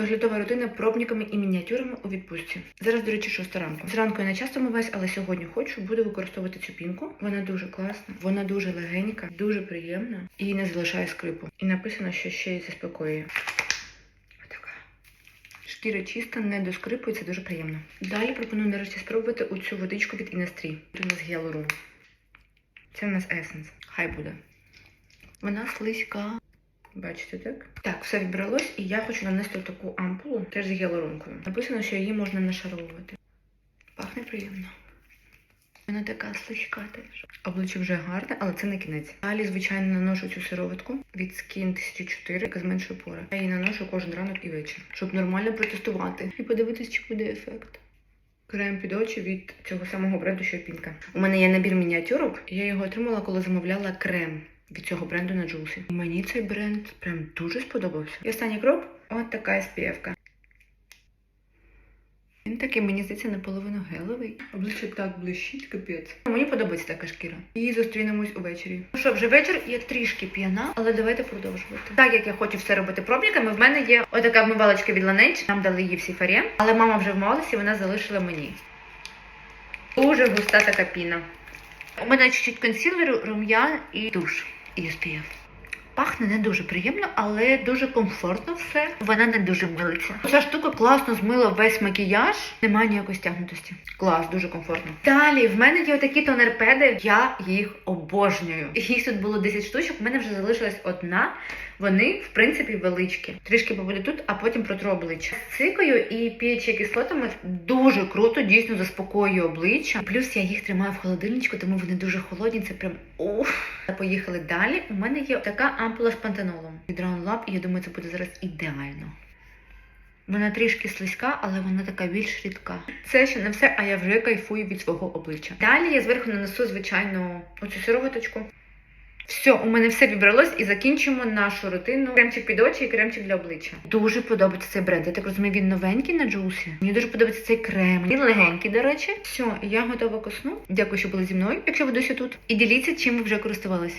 Доглядова рутина пробниками і мініатюрами у відпустці. Зараз, до речі, шоста ранку. Зранку я не часто миваюсь, але сьогодні хочу, буду використовувати цю пінку. Вона дуже класна, вона дуже легенька, дуже приємна і не залишає скрипу. І написано, що ще й заспокоює. Шкіра чиста, не до це дуже приємно. Далі пропоную нарешті спробувати оцю водичку від Innisfree. Тут у нас гіалурон. Це у нас Essence. Хай буде. Вона слизька. Бачите, так? Так, все відбралось, і я хочу нанести таку ампулу, теж з гіалуронкою. Написано, що її можна нашаровувати. Пахне приємно. Вона така слизька теж. Обличчя вже гарне, але це не кінець. Далі, звичайно, наношу цю сироватку від Skin 1004, яка зменшує пори. Я її наношу кожен ранок і вечір, щоб нормально протестувати і подивитись, чи буде ефект. Крем під очі від цього самого бренду, що пінка. У мене є набір мініатюрок, я його отримала, коли замовляла крем від цього бренду на Джулсі. Мені цей бренд прям дуже сподобався. І останній крок от така SPF-ка. Він такий, мені здається, наполовину гелевий. Обличчя так блищить, капець. Мені подобається така шкіра. І зустрінемось увечері. Ну що, вже вечір, я трішки п'яна, але давайте продовжувати. Так як я хочу все робити пробниками, в мене є отака вмивалочка від Laneige. Нам дали її всі фарі, але мама вже вмивалася і вона залишила мені. Дуже густа така піна. У мене чуть-чуть консилеру, рум'ян і душ. SPF. Пахне не дуже приємно, але дуже комфортно все. Вона не дуже милиться. Ця штука класно змила весь макіяж, немає ніякої стягнутості. Клас, дуже комфортно. Далі в мене є отакі тонер-педи, я їх обожнюю. Їх тут було 10 штучок, в мене вже залишилась одна. Вони, в принципі, величкі. Трішки побуду тут, а потім протру обличчя. З цикою і піючі кислотами дуже круто, дійсно заспокоює обличчя. Плюс я їх тримаю в холодильничку, тому вони дуже холодні. Це прям уф. Поїхали далі. У мене є така ампула з пантенолом від Round Lab, і я думаю, це буде зараз ідеально. Вона трішки слизька, але вона така більш рідка. Це ще не все, а я вже кайфую від свого обличчя. Далі я зверху нанесу, звичайно, оцю сироваточку. Все, у мене все вібралось і закінчимо нашу рутину. Кремчик під очі і кремчик для обличчя. Дуже подобається цей бренд. Я так розумію, він новенький на джусі. Мені дуже подобається цей крем. Він легенький, до речі. Все, я готова ко сну. Дякую, що були зі мною, якщо ви досі тут. І діліться, чим ви вже користувались.